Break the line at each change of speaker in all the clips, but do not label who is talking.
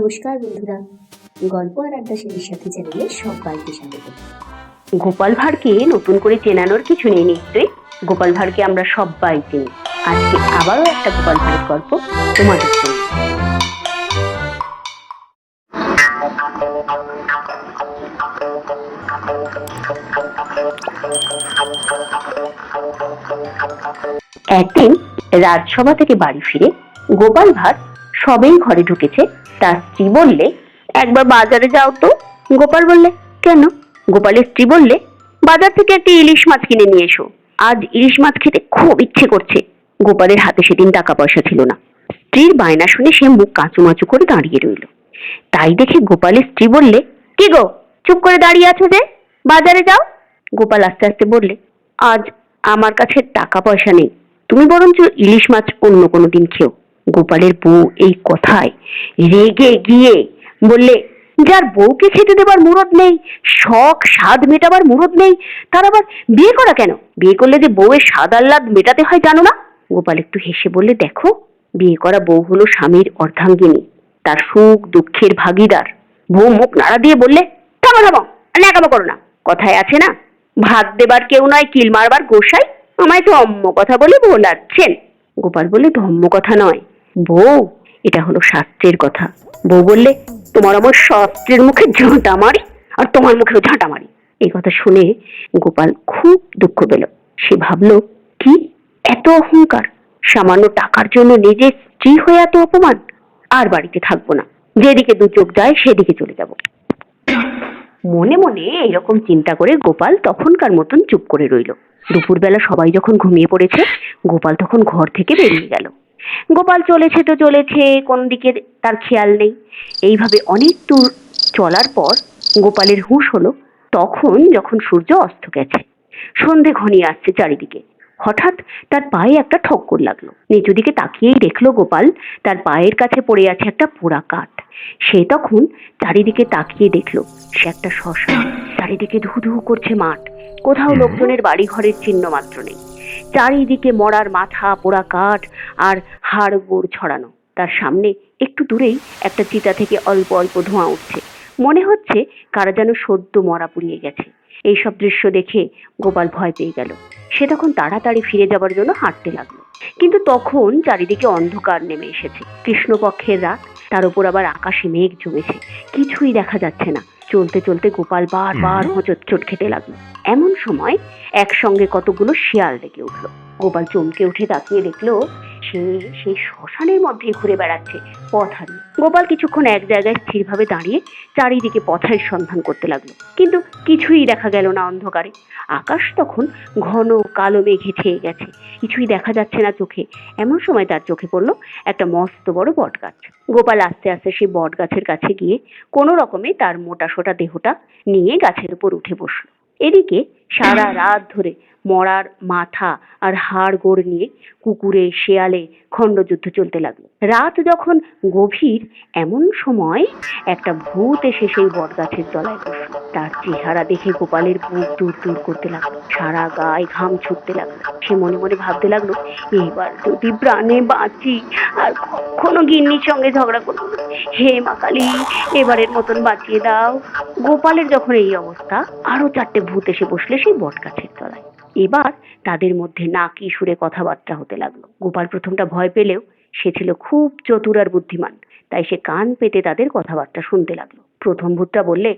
নমস্কার বন্ধুরা। গল্প আর আড্ডা সিঁড়ির সাথে চ্যানেলে সবাইকে স্বাগত।
গোপাল ভাঁড়কে নতুন করে চেনানোর কিছু নেই নিশ্চয়ই? গোপাল ভাঁড়কে আমরা সবাই চিনি। আজকে আবারও একটা গোপাল ভাঁড়ের গল্প তোমাদের জন্য একদিন রাজসভা থেকে বাড়ি ফিরে গোপাল ভাঁড় সবেই ঘরে ঢুকেছে। তার স্ত্রী বললে, একবার বাজারে যাও তো। গোপাল বললে, কেন? গোপালের স্ত্রী বললে, বাজার থেকে একটি ইলিশ মাছ কিনে নিয়ে এসো। আজ ইলিশ মাছ খেতে খুব ইচ্ছে করছে। গোপালের হাতে সেদিন টাকা পয়সা ছিল না। স্ত্রীর বায়না শুনে সে মুখ কাঁচুমাচু করে দাঁড়িয়ে রইল। তাই দেখে গোপালের স্ত্রী বললে, কি গো, চুপ করে দাঁড়িয়ে আছো যে? বাজারে যাও? গোপাল আস্তে আস্তে বললে, আজ আমার কাছে টাকা পয়সা নেই। তুমি বরঞ্চ ইলিশ মাছ অন্য কোনো দিন খেও। গোপালের বউ এই কথায় রেগে গিয়ে বললে, যার বউকে খেতে দেবার মুরদ নেই, শখ, স্বাদ মেটাবার মুরদ নেই, তার আবার বিয়ে করা কেন? বিয়ে করলে যে বউয়ের স্বাদ আহ্লাদ মেটাতে হয় জানো না? গোপাল একটু হেসে বললে, দেখো, বিয়ে করা বউ হলো স্বামীর অর্ধাঙ্গিনী, তার সুখ দুঃখের ভাগিদার। বউ মুখ নাড়া দিয়ে বললে, থামো থামো, ন্যাকামো করো না। কথায় আছে না ভাত দেবার কেউ নয়, কিল মারবার গোসাই। আমায় ধম্ম কথা বলে ভোলাচ্ছেন। গোপাল বললে ধম্ম কথা নয়। বউ, এটা হলো শাস্ত্রের কথা। বউ বললে, তোমার আমার শাস্ত্রের মুখে ঝাঁটা মারি আর তোমার মুখেও ঝাঁটা মারি। এই কথা শুনে গোপাল খুব দুঃখ পেল। সে ভাবলো, কি? এত অহংকার? সামান্য টাকার জন্য নিজের স্ত্রী হয়ে এত অপমান? আর বাড়িতে থাকব না। যেদিকে দু চোখ যায়, সেদিকে চলে যাব। মনে মনে এরকম চিন্তা করে গোপাল তখনকার মতন চুপ করে রইল। দুপুরবেলা সবাই যখন ঘুমিয়ে পড়েছে, গোপাল তখন ঘর থেকে বেরিয়ে গেল। গোপাল চলেছে তো চলেছে কোন দিকে তার খেয়াল নেই। এইভাবে অনেক দূর চলার পর গোপালের হুঁশ হলো তখন যখন সূর্য অস্ত গেছে সন্ধে ঘনিয়ে আসছে চারিদিকে। হঠাৎ তার পায়ে একটা ঠক্কর লাগল। নিচু দিকে তাকিয়েই দেখল গোপাল তার পায়ের কাছে পড়ে আছে একটা পোড়া কাঠ। সে তখন চারিদিকে তাকিয়ে দেখল সে একটা শ্মশান চারিদিকে ধু ধু করছে মাঠ। কোথাও লোকজনের বাড়ি ঘরের চিহ্ন মাত্র নেই। চারিদিকে মরার মাথা পোড়া কাঠ আর হাড় গোড় ছড়ানো। তার সামনে একটু দূরেই একটা চিতা থেকে অল্প অল্প ধোঁয়া উঠছে। মনে হচ্ছে কারা যেন সদ্য মরা পুড়িয়ে গেছে। এইসব দৃশ্য দেখে গোপাল ভয় পেয়ে গেল। সে তখন তাড়াতাড়ি ফিরে যাবার জন্য হাঁটতে লাগল। কিন্তু তখন চারিদিকে অন্ধকার নেমে এসেছে। কৃষ্ণপক্ষের রাত তার উপর আবার আকাশে মেঘ জমেছে। কিছুই দেখা যাচ্ছে না। চলতে চলতে গোপাল বারবার হোঁচট খেতে লাগল। এমন সময় একসঙ্গে কতগুলো শিয়াল ডেকে উঠল। গোপাল চমকে উঠে তাকিয়ে দেখল, সে সেই শ্মশানের মধ্যে ঘুরে বেড়াচ্ছে, পথ গোপাল কিছুক্ষণ এক জায়গায় স্থিরভাবে দাঁড়িয়ে চারিদিকে পথের সন্ধান করতে লাগল। কিন্তু কিছুই দেখা গেল না অন্ধকারে। আকাশ তখন ঘন কালো মেঘে ছেয়ে গেছে। কিছুই দেখা যাচ্ছে না চোখে। এমন সময় তার চোখে পড়ল একটা মস্ত বড় বট গাছ গোপাল আস্তে আস্তে সেই বট গাছের কাছে গিয়ে কোনো রকমে তার মোটা সোটা দেহটা নিয়ে গাছের উপর উঠে বসল। এদিকে সারা রাত ধরে মরার মাথা আর হাড় গোড় নিয়ে কুকুরে শেয়ালে খণ্ডযুদ্ধ চলতে লাগল। রাত যখন গভীর, এমন সময় একটা ভূত এসে সেই বটগাছের তলায় বসল। তার চেহারা দেখে গোপালের বুক দূর দূর করতে লাগল। সারা গায়ে ঘাম ছুটতে লাগল। সে মনে মনে ভাবতে লাগল, এবার যদি প্রাণে বাঁচি, আর কখনো গিন্নির সঙ্গে ঝগড়া করব হে মা কালী, এবারের মতন বাঁচিয়ে দাও। গোপালের যখন এই অবস্থা, আরও চারটে ভূত এসে বসলে সেই বটগাছের তলায়। এবার তাদের মধ্যে নাকি সুরে কথাবার্তা হতে লাগল। গোপাল প্রথমটা ভয় পেলেও সে ছিল খুব চতুর আর বুদ্ধিমান তাই সে কান পেতে তাদের কথাবার্তা শুনতে লাগল। প্রথম ভূতটা বললে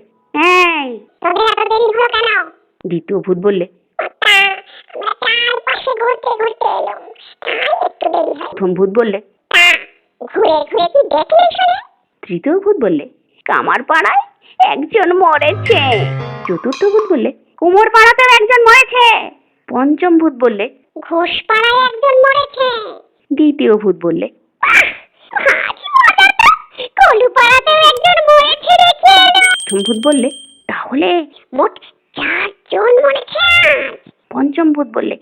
দ্বিতীয় ভূত বললে প্রথম ভূত বললে তৃতীয় ভূত বললে কামার পাড়ায় একজন মরেছে। চতুর্থ ভূত বললে কুমোর পাড়াতেও একজন মরেছে? পঞ্চম ভূত বললে
ঘোষ পাড়ায় একজন মরেছে।
দ্বিতীয় ভূত বললে প্রথম ভূত বললে তাহলে
মোট চারজন মরেছে
পঞ্চম ভূত বললে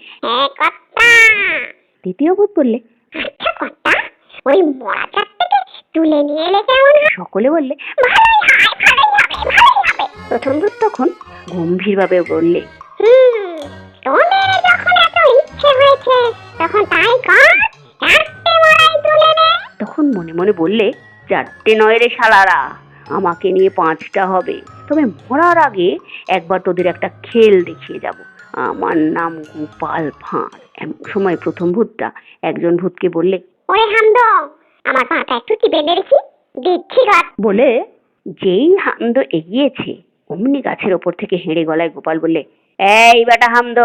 দ্বিতীয় ভূত বললে
আচ্ছা কর্তা ওই মরা চারটাকে তুলে নিয়ে এলে কেমন
সকলে বললে প্রথম ভূত তখন গম্ভীরভাবে বললে
ইচ্ছে তখন তাই কর চারটে মরাই তুলে নে।
তখন মনে মনে বললে চারটে নয় রে শালারা আমাকে নিয়ে পাঁচটা হবে। তবে মরার আগে একবার তোদের একটা খেল দেখিয়ে যাব। আমার নাম গোপাল ভাঁড়। এমন সময় প্রথম ভূতটা একজন ভূতকে বললে
ওরে হামদ আমার পাটা একটু টিপে মেরেছি দিচ্ছি গাছ
বলে যেই হামদ এগিয়েছে অমনি গাছের ওপর থেকে হেঁড়ে গলায় গোপাল বললে এই বেটা হামদ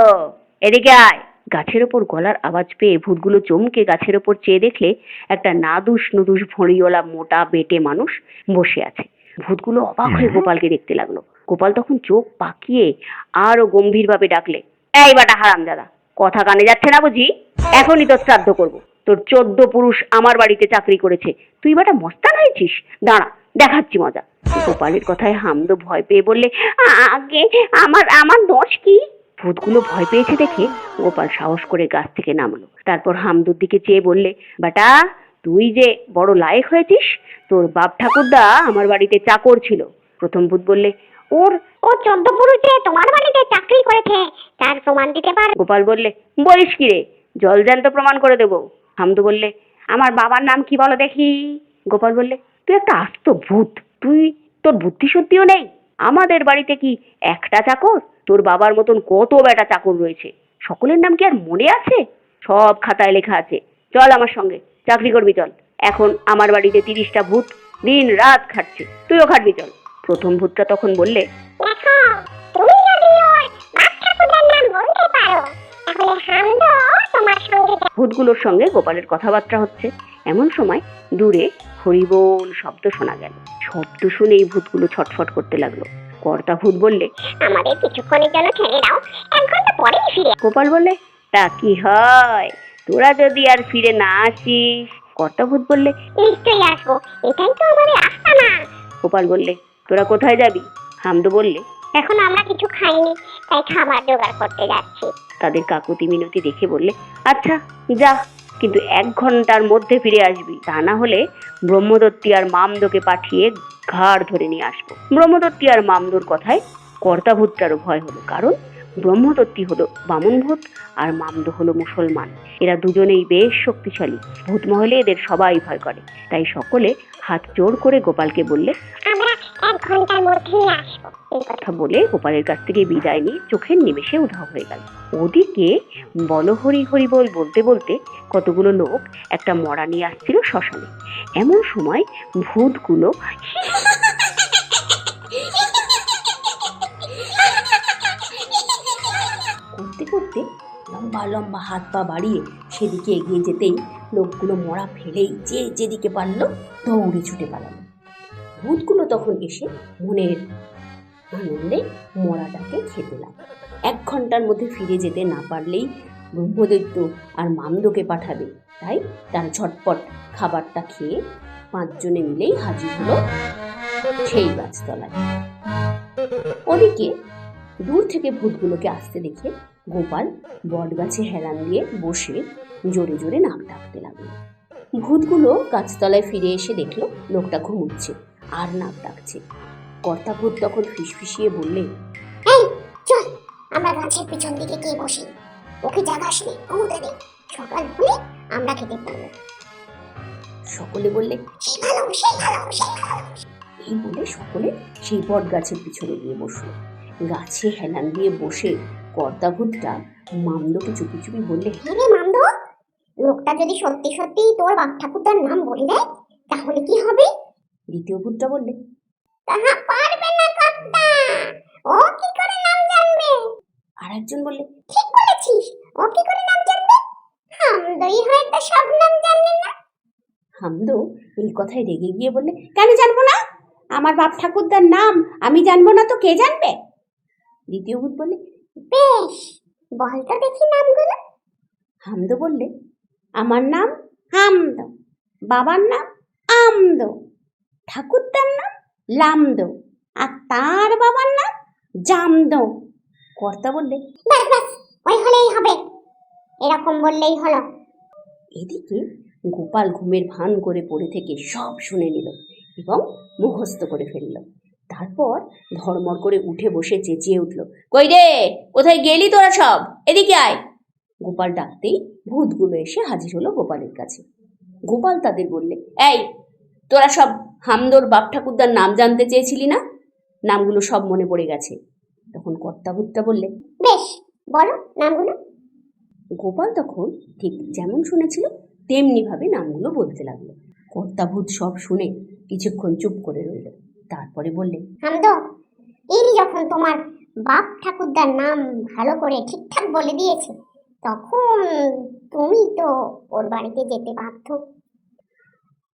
এদিকে আয়। গাছের ওপর গলার আওয়াজ পেয়ে ভূতগুলো চমকে গাছের ওপর চেয়ে দেখলে একটা নাদুস নুদুস ভঁড়িওয়ালা মোটা বেটে মানুষ বসে আছে। ভূতগুলো অবাক হয়ে গোপালকে দেখতে লাগল। গোপাল তখন চোখ পাকিয়ে আরও গম্ভীরভাবে ডাকলে এই বাটা হারাম দাদা কথা কানে যাচ্ছে না বুঝি? এখনই তোর শ্রাদ্ধ করব। তোর চোদ্দ পুরুষ আমার বাড়িতে চাকরি করেছে। তুই বাটা মস্তান হয়েছিস? দাঁড়া দেখাচ্ছি মজা। গোপালের কথায় হামদো ভয় পেয়ে বললে আগে আমার আমার দোষ কি? ভূতগুলো ভয় পেয়েছে দেখে গোপাল সাহস করে গাছ থেকে নামলো। তারপর হামদুর দিকে চেয়ে বললে বাটা তুই যে বড় লায়ক হয়েছিস তোর বাপ ঠাকুরদা আমার বাড়িতে চাকর ছিল। প্রথম ভূত বললে ওর
ও চোদ্দ পুরুষে তোমার বাড়িতে চাকরি করেছে তার প্রমাণ দিতে পার
গোপাল বললে বলিস কি রে জল জ্যান্ত প্রমাণ করে দেবো। হামদু বললে আমার বাবার নাম কি বলো দেখি? গোপাল বললে তুই একটা আস্ত ভূত তুই তোর বুদ্ধি সত্যিও নেই। আমাদের বাড়িতে কি একটা চাকর? তোর বাবার মতন কত বেটা চাকর রয়েছে। সকলের নাম কি আর মনে আছে? সব খাতায় লেখা আছে। চল আমার সঙ্গে চাকরি করবি চল। এখন আমার বাড়িতে তিরিশটা ভূত দিন রাত খাটছে। তুইও খাটবি চল। প্রথম ভূতটা তখন বললে। ভূতগুলোর সঙ্গে গোপালের কথাবার্তা হচ্ছে। এমন সময় দূরে হরিবোল শব্দ শোনা গেল। শব্দ শুনেই ভূতগুলো ছটফট করতে লাগল। কর্তা ভূত বললে,
আমাদের কিছুক্ষণের জন্য ছেড়ে দাও, এক ঘণ্টা পরেই ফিরে
গোপাল বললে, তা কি হয়? তোরা যদি আর ফিরে না আসিস? কর্তা ভূত বললে,
নিশ্চয়ই আসব, এটাই তো আমাদের আস্থা না।
গোপাল বললে, তোরা কোথায় যাবি? হামদো বললে,
এখন আমরা কিছু খাইনি, তাই খাবার জোগাড় করতে যাচ্ছি।
তাদের কাকুতি মিনতি দেখে বললে আচ্ছা যা। কিন্তু এক ঘণ্টার মধ্যে ফিরে আসবি। তা না হলে ব্রহ্মদত্তী আর মামদোকে পাঠিয়ে ঘাড় ধরে নিয়ে আসব। ব্রহ্মদত্তী আর মামদোর কথায় কর্তাভূতটারও ভয় হলো, কারণ ব্রহ্মদত্তী হলো বামন ভূত আর মামদো হলো মুসলমান। এরা দুজনেই বেশ শক্তিশালী। ভূত মহলে এদের সবাই ভয় করে। তাই সকলে হাত জোর করে গোপালকে বললে,
আমরা এক ঘণ্টার মধ্যেই আসব। এই কথা
বলে গোপালের কাছ থেকে বিদায় নিয়ে চোখের নিমেষে উধাও হয়ে গেল। ওদিকে বল হরি হরি বল বলতে বলতে কতগুলো লোক একটা মরা নিয়ে আসছিল শ্মশানে। এমন সময় ভূতগুলো
করতে করতে লম্বা লম্বা হাত পা বাড়িয়ে সেদিকে এগিয়ে যেতেই লোকগুলো মরা ফেলেই যে যেদিকে পারল দৌড়ে ছুটে পালালো। ভূতগুলো তখন এসে মনের আনন্দে মরাটাকে খেতে লাগল। এক ঘণ্টার মধ্যে ফিরে যেতে না পারলেই ব্রহ্মদৈত্য আর মামদোকে পাঠাবে। তাই তারা ঝটপট খাবারটা খেয়ে পাঁচজনে মিলেই হাজির হলো সেই গাছতলায়। ওদিকে দূর থেকে ভূতগুলোকে আসতে দেখে গোপাল বটগাছে হেলান দিয়ে বসে জোরে জোরে নাক ডাকতে লাগল। ভূতগুলো গাছতলায় ফিরে এসে দেখল লোকটা ঘুমুচ্ছে। আর নাক ডাকছে। কর্তা ভূত তখন ফিসফিসিয়ে বললে
এই চল আমরা গাছের পিছন দিকে গিয়ে বসি। ওকে জাগাস নে ঘুমোতে দে সকাল হলে আমরা খেতে পড়ব
সকলে বললে এই বলে সকলে সেই বট গাছের পিছনে গিয়ে বসল। গাছে হেলান দিয়ে বসে কর্তা ভূতটা মামদোকে চুপি চুপি বললে
হ্যাঁ মামদো লোকটা যদি সত্যি সত্যি তোর বাপ ঠাকুরদার নাম বলে দেয় তাহলে কি হবে?
দ্বিতীয় ভূতটা বললে
তাহা পারবে না কর্তা। ও কি করে নাম জানবে?
আর একজন বললে
ঠিক বলেছিস ও কি করে নাম জানবে? হামদই হয়তো সব নাম জানে না।
হামদো এই কথায় রেগে গিয়ে বললে কেন জানব না? আমার বাপ ঠাকুরদার নাম আমি জানব না তো কে জানবে? দ্বিতীয় ভূত বললে
বেশ বল তো দেখি নামগুলো।
হামদো বললে আমার নাম হামদো বাবার নাম আমদো। ঠাকুরদার নাম লামদো আর তার বাবার নাম জামদো কর্তা বললে
ব্যাস ব্যাস ওই হলেই হবে। এরকম বললেই হলো।
এদিকে গোপাল ঘুমের ভান করে পড়ে থেকে সব শুনে নিল এবং মুখস্থ করে ফেলল। তারপর ধর্মর করে উঠে বসে চেঁচিয়ে উঠল কই রে কোথায় গেলি তোরা সব? এদিকে আয়। গোপাল ডাকতেই ভূতগুলো এসে হাজির হলো গোপালের কাছে। গোপাল তাদের বললে এই
তোরা সব হামদোর বাপ ঠাকুরদার নাম জানতে চেয়েছিলি না? নামগুলো সব মনে পড়ে গেছে। তখন কর্তাভূতটা বললে
বেশ বলো নামগুলো।
গোপাল তখন ঠিক যেমন শুনেছিল তেমনি ভাবে নামগুলো বলতে লাগল। কর্তাভূত সব শুনে কিছুক্ষণ চুপ করে রইল। তারপরে বললে
হামদো ইনি যখন তোমার বাপ ঠাকুরদার নাম ভালো করে ঠিকঠাক বলে দিয়েছে তখন তুমি তো ওর বাড়িতে যেতে বাধ্য।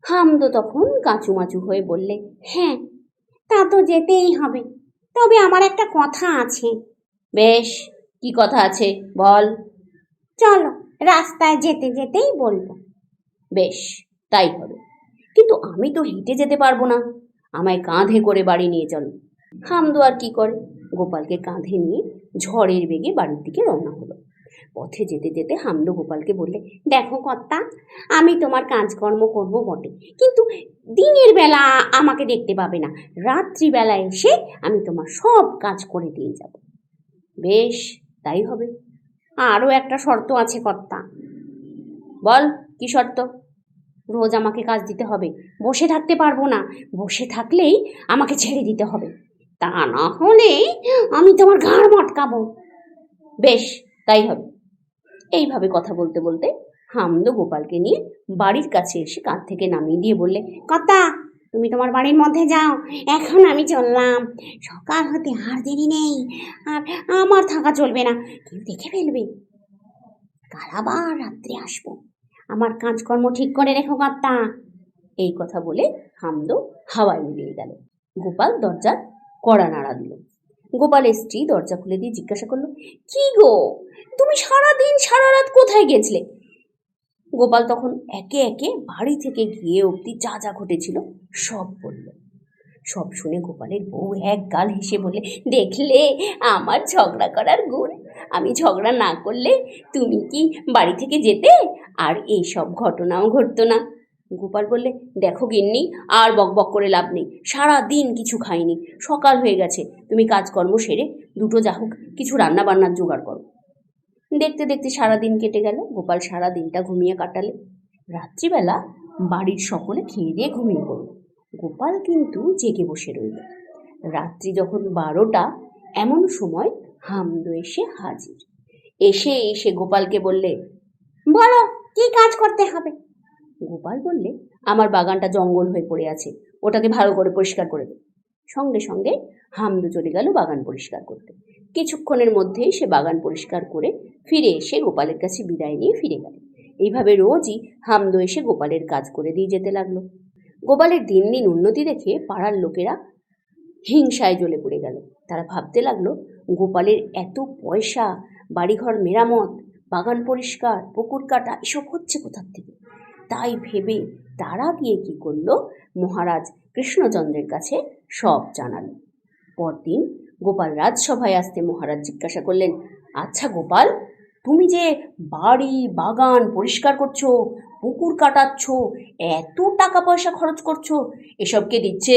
হামদো তখন কাঁচুমাচু হয়ে বললে হ্যাঁ তা তো যেতেই হবে। তবে আমার একটা কথা আছে। বেশ, কি কথা আছে বল। চলো, রাস্তায় যেতে যেতেই বলব। বেশ, তাই হবে। কিন্তু আমি তো হেঁটে যেতে পারব না। আমায় কাঁধে করে বাড়ি নিয়ে চল। হামদো আর কি করে? গোপালকে কাঁধে নিয়ে ঝড়ের বেগে বাড়ির দিকে রওনা হলো। পথে যেতে যেতে হামদো গোপালকে বললে, দেখো কর্তা, আমি তোমার কাজকর্ম করব বটে, কিন্তু দিনের বেলা আমাকে দেখতে পাবে না। রাত্রিবেলা এসে আমি তোমার সব কাজ করে দিয়ে যাব। বেশ, তাই হবে। আরও একটা শর্ত আছে কর্তা। বল, কি শর্ত? রোজ আমাকে কাজ দিতে হবে। বসে থাকতে পারব না। বসে থাকলেই আমাকে ছেড়ে দিতে হবে। তা না হলে আমি তোমার ঘাড় মটকাবো। বেশ, তাই হবে। এইভাবে কথা বলতে বলতে হামদো গোপালকে নিয়ে বাড়ির কাছে এসে কাঁধ থেকে নামিয়ে দিয়ে বললে কথা তুমি তোমার বাড়ির মধ্যে যাও, এখন আমি চললাম। সকাল হতে আর দেরি নেই, আর আমার থাকা চলবে না, কেউ দেখে ফেলবে। কাল আবার রাত্রে আসব। আমার কাজকর্ম ঠিক করে রেখো, কর্তা। এই কথা বলে হামদো হাওয়ায় মিলিয়ে গেল। গোপাল দরজার কড়া নাড়া দিল। গোপালের স্ত্রী দরজা খুলে দিয়ে জিজ্ঞাসা করল, কি গো? তুমি সারা দিন সারা রাত কোথায় গেছিলে গোপাল তখন একে একে বাড়ি থেকে গিয়ে অবধি যা যা ঘটেছিল সব বলল। সব শুনে গোপালের বউ এক গাল হেসে বলে দেখলে আমার ঝগড়া করার গুণ। আমি ঝগড়া না করলে তুমি কি বাড়ি থেকে যেতে? আর এই সব ঘটনাও ঘটতো না। গোপাল বললে, দেখো গিন্নি, আর বকবক করে লাভ নেই। সারা দিন কিছু খাইনি। সকাল হয়ে গেছে, তুমি কাজকর্ম সেরে দুটো যা হোক কিছু রান্না বান্নার জোগাড় করো। দেখতে দেখতে সারা দিন কেটে গেল, গোপাল সারা দিনটা ঘুমিয়ে কাটালে। রাত্রিবেলা বাড়ির সকলে খেয়ে দিয়ে ঘুমিয়ে পড়ল। গোপাল কিন্তু জেগে বসে রইল। রাত্রি যখন বারোটা, এমন সময় হামদো এসে হাজির। এসে এসে গোপালকে বললে, বলো, কি কাজ করতে হবে? গোপাল বললে, আমার বাগানটা জঙ্গল হয়ে পড়ে আছে, ওটাকে ভালো করে পরিষ্কার করে দে। সঙ্গে সঙ্গে হামদো চলে গেল বাগান পরিষ্কার করতে। কিছুক্ষণের মধ্যেই সে বাগান পরিষ্কার করে ফিরে এসে গোপালের কাছে বিদায় নিয়ে ফিরে গেল। এইভাবে রোজই হামদো এসে গোপালের কাজ করে দিয়ে যেতে লাগল। গোপালের দিন দিন উন্নতি দেখে পাড়ার লোকেরা হিংসায় জ্বলে পড়ে গেল। তারা ভাবতে লাগল, গোপালের এত পয়সা, বাড়িঘর মেরামত, বাগান পরিষ্কার, পুকুর কাটা, এসব হচ্ছে কোথার থেকে? তাই ভেবে তারা গিয়ে কি করল? মহারাজ কৃষ্ণচন্দ্রের কাছে সব জানাল। পরদিন গোপাল রাজসভায় আসতে মহারাজ জিজ্ঞাসা করলেন আচ্ছা গোপাল, তুমি যে বাড়ি, বাগান পরিষ্কার করছ, পুকুর কাটাচ্ছ, এত টাকা পয়সা খরচ করছ, এসব কে দিচ্ছে?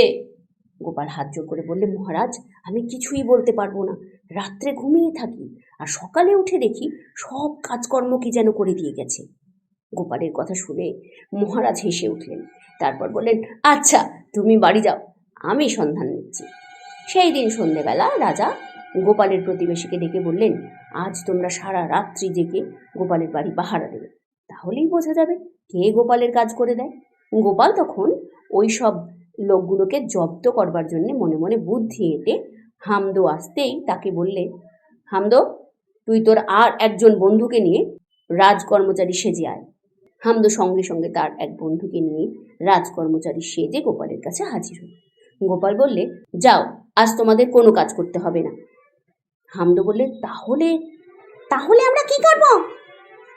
গোপাল হাত জোর করে বললে, মহারাজ, আমি কিছুই বলতে পারব না। রাত্রে ঘুমিয়ে থাকি আর সকালে উঠে দেখি সব কাজকর্ম কি যেন করে দিয়ে গেছে। গোপালের কথা শুনে মহারাজ হেসে উঠলেন। তারপর বললেন আচ্ছা তুমি বাড়ি যাও, আমি সন্ধান নিচ্ছি। সেই দিন সন্ধেবেলা রাজা গোপালের প্রতিবেশীকে ডেকে বললেন, আজ তোমরা সারা রাত্রি জেগে গোপালের বাড়ি পাহারা দেবে। তাহলেই বোঝা যাবে কে গোপালের কাজ করে দেয়। গোপাল তখন ওই সব লোকগুলোকে জব্দ করবার জন্য মনে মনে বুদ্ধি এঁটে হামদো আসতেই তাকে বললে, হামদো, তুই তোর আর একজন বন্ধুকে নিয়ে রাজকর্মচারী সেজে আয়। হামদো সঙ্গে সঙ্গে তার এক বন্ধুকে নিয়ে রাজকর্মচারী সেজে গোপালের কাছে হাজির হল। গোপাল বললে, যাও, আজ তোমাদের কোনো কাজ করতে হবে না। হামদো বললে, তাহলে তাহলে আমরা কি করব?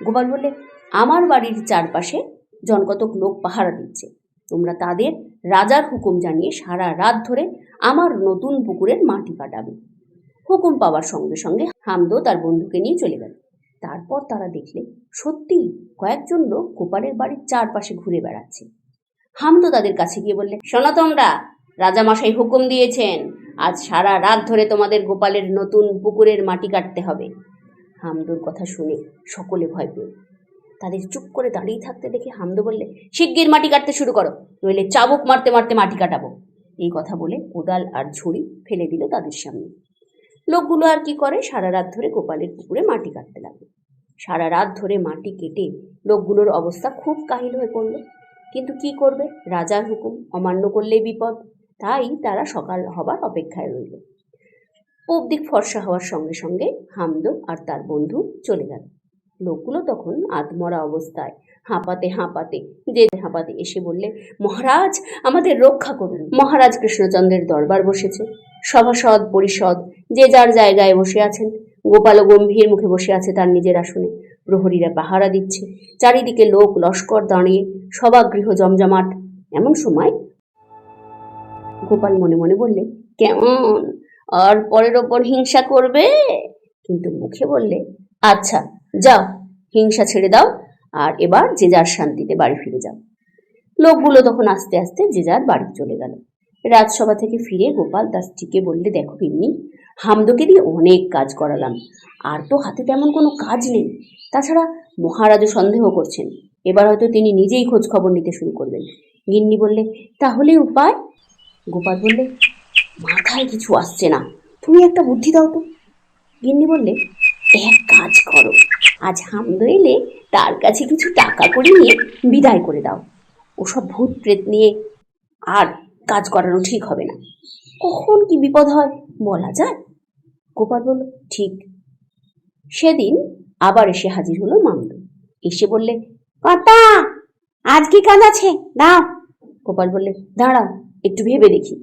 গোপাল বললে, আমার বাড়ির চারপাশে জনকতক লোক পাহারা দিচ্ছে। তোমরা তাদের রাজার হুকুম জানিয়ে সারা রাত ধরে আমার নতুন পুকুরের মাটি কাটাবে হুকুম পাওয়ার সঙ্গে সঙ্গে হামদো তার বন্ধুকে নিয়ে চলে গেল। তারপর তারা দেখলে সত্যি কয়েকজন লোক গোপালের বাড়ির চারপাশে ঘুরে বেড়াচ্ছে। হামদো তাদের কাছে গিয়ে বললে, শোনো তোমরা, রাজামশাই হুকুম দিয়েছেন, আজ সারা রাত ধরে তোমাদের গোপালের নতুন পুকুরের মাটি কাটতে হবে হামদোর কথা শুনে সকলে ভয় পেল। তাদের চুপ করে দাঁড়িয়ে থাকতে দেখে হামদো বললে, শিগগির মাটি কাটতে শুরু করো, নইলে চাবুক মারতে মারতে মাটি কাটাবো এই কথা বলে কোদাল আর ঝুড়ি ফেলে দিল তাদের সামনে। লোকগুলো আর কি করে? সারা রাত ধরে গোপালের পুকুরে মাটি কাটতে লাগল সারা রাত ধরে মাটি কেটে লোকগুলোর অবস্থা খুব কাহিল হয়ে পড়ল। কিন্তু কি করবে? রাজার হুকুম, অমান্য করলেই বিপদ। তাই তারা সকাল হবার অপেক্ষায় রইল। পূব দিক ফর্সা হওয়ার সঙ্গে সঙ্গে হামদো আর তার বন্ধু চলে গেল। লোকগুলো তখন আধমরা অবস্থায় হাঁপাতে হাঁপাতে, যে হাঁপাতে এসে বললে, মহারাজ, আমাদের রক্ষা করুন। মহারাজ কৃষ্ণচন্দ্রের দরবার বসেছে। সভাসদ, পরিষদ, যে যার জায়গায় বসে আছেন গোপালও গম্ভীর মুখে বসে আছে তার নিজের আসনে। প্রহরীরা পাহারা দিচ্ছে। চারিদিকে লোক লস্কর দাঁড়িয়ে, সভাগৃহ জমজমাট। এমন সময় গোপাল মনে মনে বললে, কেমন? আর পরের ওপর হিংসা করবে? কিন্তু মুখে বললে আচ্ছা যাও, হিংসা ছেড়ে দাও, আর এবার যে যার শান্তিতে বাড়ি ফিরে যাও। লোকগুলো তখন আস্তে আস্তে যে যার বাড়ি চলে গেল। রাজসভা থেকে ফিরে গোপাল তার স্ত্রীকে বললে, দেখো পিন্নি হামদোকে দিয়ে অনেক কাজ করালাম, আর তো হাতে তেমন কোনো কাজ নেই। তাছাড়া মহারাজও সন্দেহ করছেন, এবার হয়তো তিনি নিজেই খোঁজ খবর নিতে শুরু করবেন। গিন্নি বললে, তাহলে উপায়? গোপাল বললে, মাথায় কিছু আসছে না, তুমি একটা বুদ্ধি দাও তো। গিন্নি বললে, এক কাজ করো আজ হামদো এলে তার কাছে কিছু টাকা করে নিয়ে বিদায় করে দাও। ওসব ভূত প্রেত নিয়ে আর কাজ করানো ঠিক হবে না। কখন কি বিপদ হয় বলা যায়? গোপাল বলল, ঠিক। সেদিন আবার এসে হাজির হলো মামদো। এসে বললে, কর্তা, আজ কি কাজ আছে? দাও গোপাল বললে, দাঁড়াও, একটু ভেবে দেখি।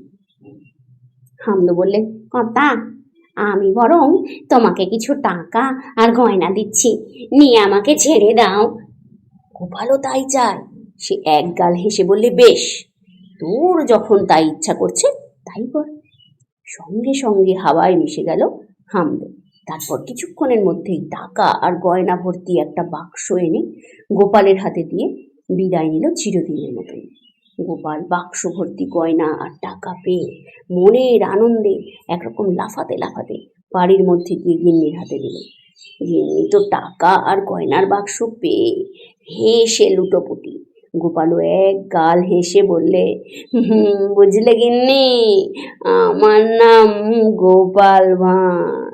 হামদো বললে, কর্তা আমি বরং তোমাকে কিছু টাকা আর গয়না দিচ্ছি। নিয়ে আমাকে ছেড়ে দাও। গোপালও তাই চায়। সে এক গাল হেসে বললে, বেশ, তোর যখন তাই ইচ্ছা করছে, তাই কর। সঙ্গে সঙ্গে হাওয়ায় মিশে গেল হামদো। তারপর কিছুক্ষণের মধ্যেই টাকা আর গয়না ভর্তি একটা বাক্স এনে গোপালের হাতে দিয়ে বিদায় নিল চিরদিনের মতন গোপাল বাক্স ভর্তি গয়না আর টাকা পেয়ে মনের আনন্দে একরকম লাফাতে লাফাতে বাড়ির মধ্যে গিয়ে গিন্নির হাতে দিল। গিন্নি তো টাকা আর গয়নার বাক্স পেয়ে হেসে লুটোপুটি গোপালও এক গাল হেসে বললে "হুম, বুঝলে গিন্নি আমার নাম গোপাল ভাঁড়।